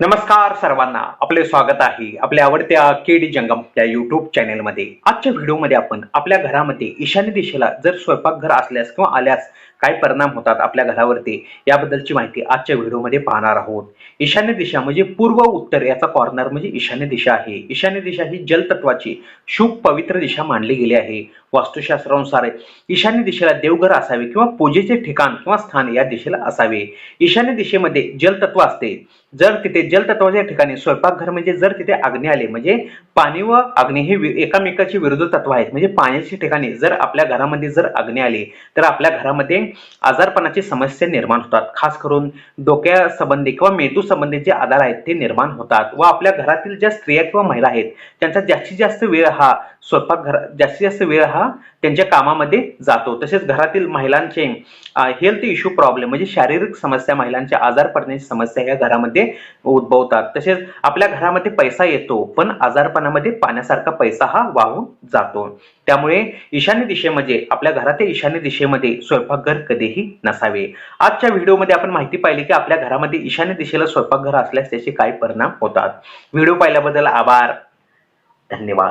नमस्कार सर्वांना. आपले स्वागत आहे आपल्या आवडत्या के डी जंगम या युट्यूब चॅनेलमध्ये आजच्या व्हिडिओमध्ये आपण आपल्या घरामध्ये ईशान्य दिशेला जर स्वयंपाकघर असल्यास किंवा आल्यास काय परिणाम होतात आपल्या घरावरती? याबद्दलची माहिती आजच्या व्हिडिओमध्ये पाहणार आहोत. ईशान्य दिशा म्हणजे पूर्व उत्तर याचा कॉर्नर म्हणजे ईशान्य दिशा आहे. ईशान्य दिशा ही जलतत्वाची शुभ पवित्र दिशा मानली गेली आहे. वास्तुशास्त्रानुसार ईशान्य दिशेला देवघर असावे किंवा पूजेचे ठिकाण किंवा स्थान या दिशेला असावे. ईशान्य दिशेमध्ये जलतत्व असते. जर तिथे जलतत्वाच्या ठिकाणी स्वयंपाकघर म्हणजे जर तिथे अग्नी आले म्हणजे पाणी व अग्नी हे एकामेकाची विरुद्ध तत्व आहेत. म्हणजे पाण्याच्या ठिकाणी जर आपल्या घरामध्ये जर अग्नी आली तर आपल्या घरामध्ये आजारपणाची समस्या निर्माण होतात. खास करून डोक्या संबंधी किंवा मेंदू संबंधी जे आजार आहेत ते निर्माण होतात व आपल्या घरातील ज्या स्त्रिया किंवा महिला आहेत त्यांचा जास्तीत जास्त वेळ हा स्वयंपाकघर जास्तीत जास्त वेळ हा त्यांच्या कामामध्ये जातो. तसेच घरातील महिलांचे हेल्थ इश्यू प्रॉब्लेम म्हणजे शारीरिक समस्या महिलांच्या आजार पडण्याची समस्या या घरामध्ये उद्भवतात. तसेच आपल्या घरामध्ये पैसा येतो पण आजारपणामध्ये पाण्यासारखा पैसा हा वाहून जातो. त्यामुळे ईशान्य दिशेमध्ये आपल्या घरातील ईशान्य दिशेमध्ये स्वयंपाकघर कधीही नसावे. आजच्या व्हिडिओमध्ये आपण माहिती पाहिली की आपल्या घरामध्ये ईशान्य दिशेला स्वयंपाकघर असल्यास त्याचे काय परिणाम होतात. व्हिडिओ पाहिल्याबद्दल आभार. धन्यवाद.